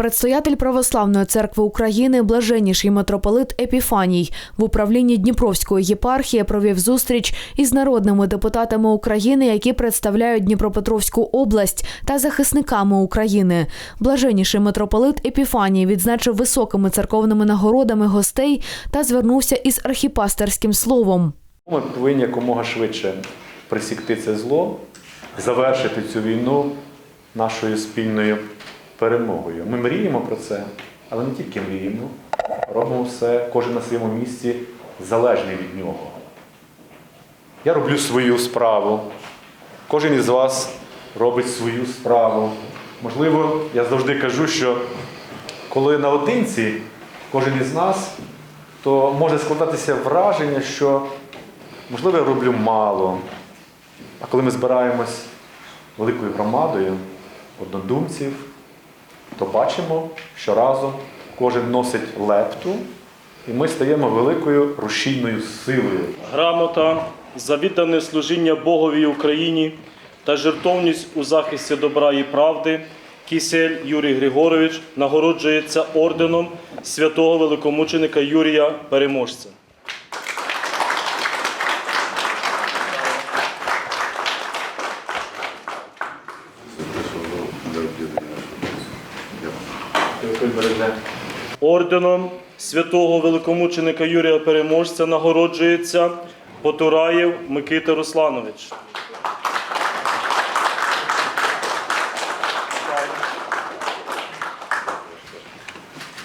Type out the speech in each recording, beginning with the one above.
Предстоятель Православної церкви України, блаженніший митрополит Епіфаній в управлінні Дніпровської єпархії провів зустріч із народними депутатами України, які представляють Дніпропетровську область та захисниками України. Блаженніший митрополит Епіфаній відзначив високими церковними нагородами гостей та звернувся із архіпастерським словом. Ми повинні якомога швидше присікти це зло, завершити цю війну нашою спільною перемогою. Ми мріємо про це, але не тільки мріємо, робимо все, кожен на своєму місці залежний від нього. Я роблю свою справу. Кожен із вас робить свою справу. Можливо, я завжди кажу, що коли наодинці кожен із нас, то може складатися враження, що можливо я роблю мало. А коли ми збираємось великою громадою однодумців, то бачимо, що разом кожен носить лепту, і ми стаємо великою рушійною силою. грамота за віддане служіння Богові Україні та жертовність у захисті добра і правди. Кісель Юрій Григорович нагороджується орденом святого великомученика Юрія Переможця. Орденом святого великомученика Юрія Переможця нагороджується Потураєв Микита Русланович.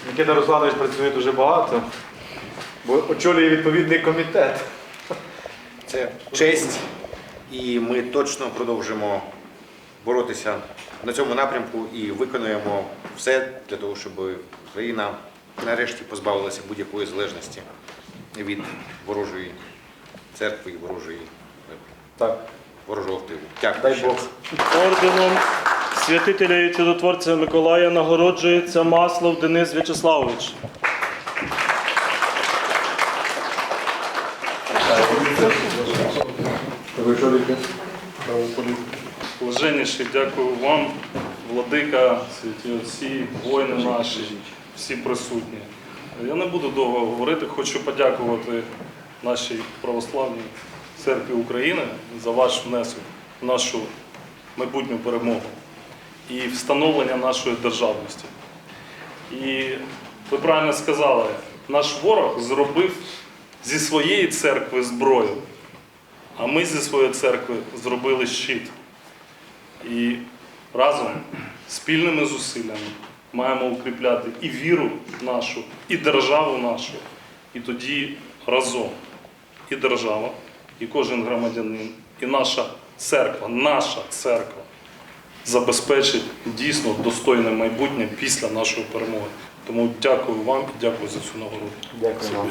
Микита Русланович працює дуже багато, бо очолює відповідний комітет. Це честь, і ми точно продовжимо боротися на цьому напрямку і виконуємо все для того, щоб Україна нарешті позбавилася будь-якої залежності від ворожої церкви і ворожої Так, ворожого впливу. Дякую. дай Бог. Орденом святителя і чудотворця Миколая нагороджується Маслов Денис В'ячеславович. Ви? Блаженніший, дякую вам, владика, святі отці, воїни наші, всі присутні. Я не буду довго говорити, хочу подякувати нашій православній церкві України за ваш внесок в нашу майбутню перемогу і встановлення нашої державності. І ви правильно сказали, наш ворог зробив зі своєї церкви зброю, а ми зі своєї церкви зробили щит. І разом спільними зусиллями маємо укріпляти і віру нашу, і державу нашу. І тоді разом і держава, і кожен громадянин, і наша церква, наша церква забезпечить дійсно достойне майбутнє після нашої перемоги. Тому дякую вам і дякую за цю нагороду. Дякую.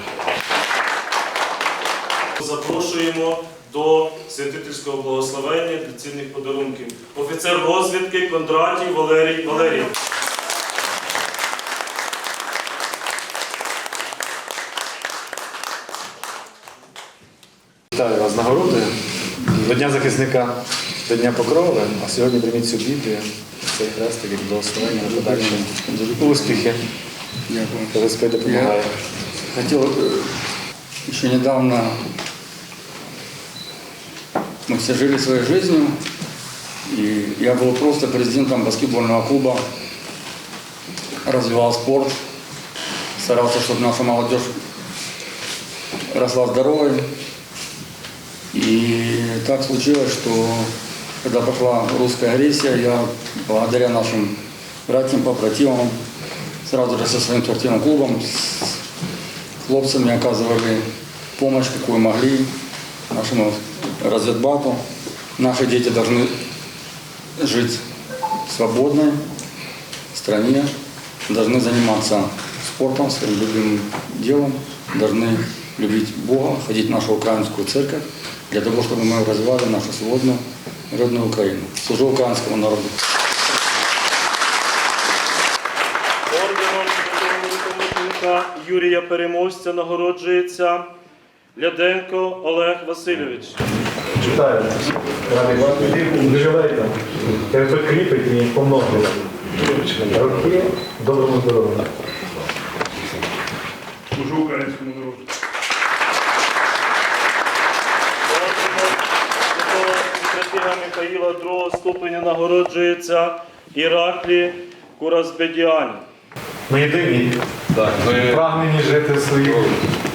Запрошуємо до святительського благословення для цінних подарунків. Офіцер розвідки Кондратій Валерій Валерій. Вітаю вас з нагородою. До Дня захисника, до Дня Покрови, а сьогодні прийміть цю Біблію, цей хрестик від благословення на подальші успіхи. Хай Господь допомагає. Хотел э, недавно мы все жили своей жизнью, и я был просто президентом баскетбольного клуба, развивал спорт, старался, чтобы наша молодежь росла здоровой. И так случилось, что когда пошла русская агрессия, я благодаря нашим братьям, побратимам, сразу же со своим спортивным клубом, с хлопцами оказывали помощь, какую могли нашему разведбату. Наши дети должны жить в свободной стране, должны заниматься спортом, своим любимым делом, должны любить Бога, ходить в нашу украинскую церковь, для того, чтобы мы развивали нашу свободную родную Украину. Служу украинскому народу. Орденом святого великомученика Юрія Переможця нагороджується Ляденко Олег Васильович. Вітаю. Радий вас. Доживайте. Хай Господь кріпить і помножує. Роки доброму здоров'я. Служу українському народу. Святого Михаїла другого ступеня нагороджується Іраклі Куразбедіані. Ми єдині Так, ми прагнені жити в своїх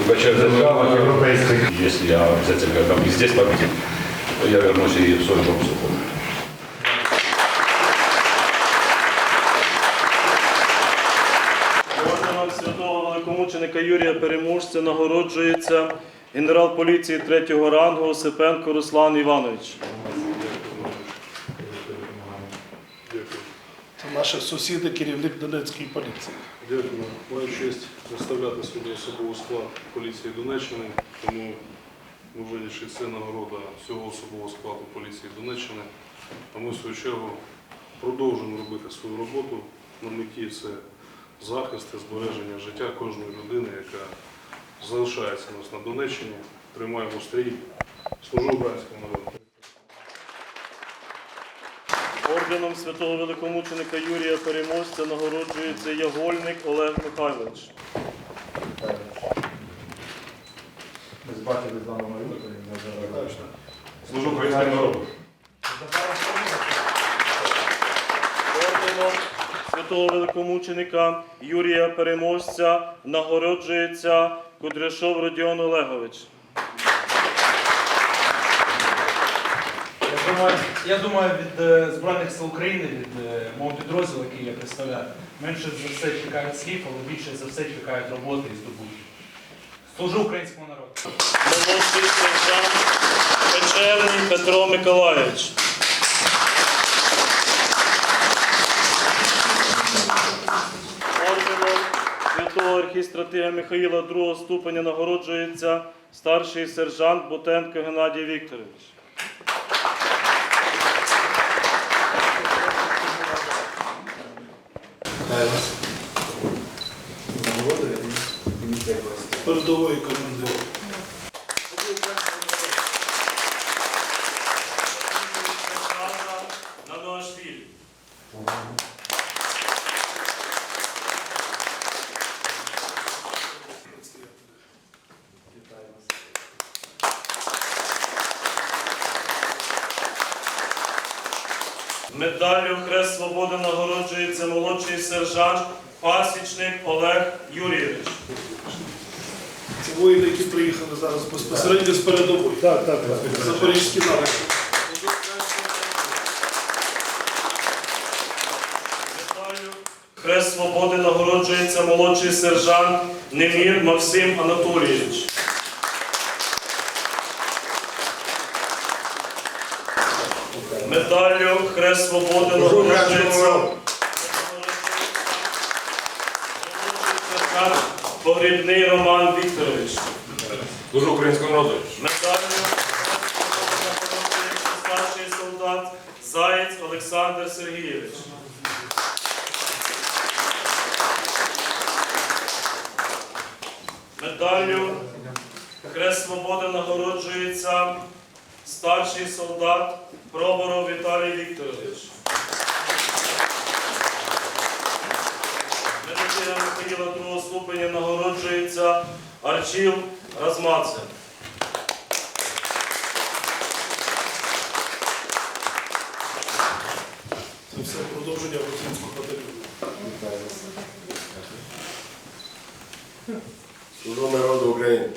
вибачаю за європейських. Если я обязательно там и здесь победим, то я вернусь и в свою группу. Орденом святого великомученика Юрія Переможця нагороджується генерал поліції третього рангу Осипенко Руслан Іванович. Це наші сусіди, керівник Донецької поліції. Дякую. Маю честь представляти сьогодні особовий склад поліції Донеччини, тому ми вирішили це нагорода всього особового складу поліції Донеччини. А ми, в свою чергу, продовжуємо робити свою роботу. На меті це захист і збереження життя кожної людини, яка залишається у нас на Донеччині. Тримаємо стрій. Служу українському народу. Орденом святого великомученика Юрія Переможця нагороджується Ягольник Олег Михайлович. Служу українському народу. Орденом святого великомученика Юрія Переможця нагороджується Кудряшов Родіон Олегович. Думаю, я думаю, від е, Збройних сил України, від е, мого підрозділу, який я представляю, менше за все чекають слів, але більше за все чекають роботи і здобутків. Служу українському народу. Печерний Петро Миколаївич. Орденом святого архістратига Михаїла другого ступеня нагороджується старший сержант Бутенко Геннадій Вікторович. Передової командир. Медаллю Хрест Свободи нагороджується молодший сержант Пасічник Олег Юрійович. Це воїни, які приїхали зараз безпосередньо з передової. Так, так, так. Запорізький напрямок. Медаллю Хрест Свободи нагороджується молодший сержант Немір Максим Анатолійович. Медаллю Хрест Свободи нагороджується Погрібний Роман Вікторович. Служу українському народу. Медаллю старший солдат Заєць Олександр Сергійович. Медаллю Хрест Свободи нагороджується старший солдат Проборов Віталій Вікторович. Медалю Михаїла другого ступеня нагороджується Арчіл Размацев. Це все продовження Російського батальйону. Служу народу України.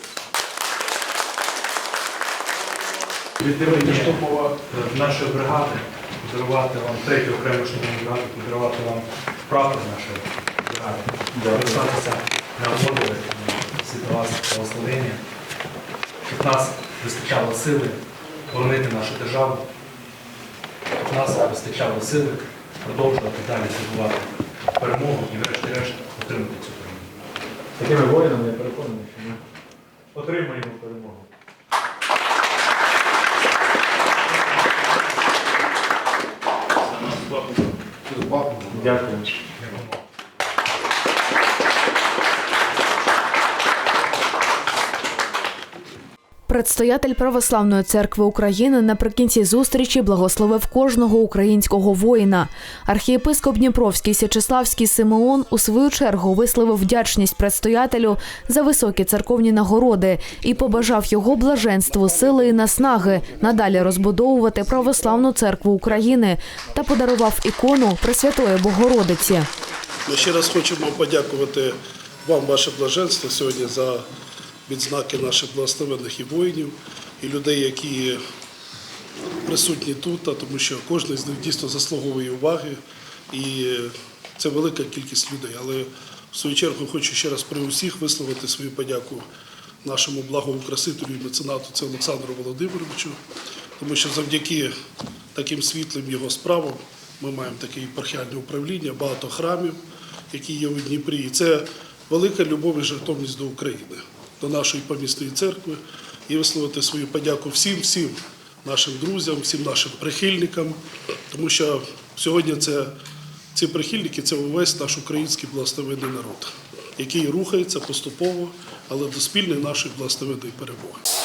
Від е, нашої бригади подарувати вам третю окрему штурмову бригаду, подарувати вам прапор нашої бригади. Залишатися на воду світла вас благословення, щоб нас вистачало сили боронити нашу державу, щоб нас вистачало сили продовжувати далі здобувати перемогу і врешті-решт отримати цю перемогу. Такими воїнами я переконаний, що ми отримаємо перемогу. Дякую. Предстоятель Православної церкви України наприкінці зустрічі благословив кожного українського воїна. Архієпископ Дніпровський Січеславський Симеон у свою чергу висловив вдячність предстоятелю за високі церковні нагороди і побажав його блаженству, сили і наснаги надалі розбудовувати православну церкву України та подарував ікону Пресвятої Богородиці. Ми ще раз хочемо подякувати вам, ваше блаженство, сьогодні за відзнаки наших благословених і воїнів, і людей, які присутні тут, тому що кожен з них дійсно заслуговує уваги. І це велика кількість людей. Але в свою чергу хочу ще раз при усіх висловити свою подяку нашому благоукрасителю і меценату, це Олександру Володимировичу, тому що завдяки таким світлим його справам ми маємо таке єпархіальне управління, багато храмів, які є у Дніпрі. І це велика любов і жертовність до України, до нашої помісної церкви, і висловити свою подяку всім, всім нашим друзям, всім нашим прихильникам, тому що сьогодні це ці прихильники це увесь наш український благословенний народ, який рухається поступово, але до спільної нашої благословенної перемоги.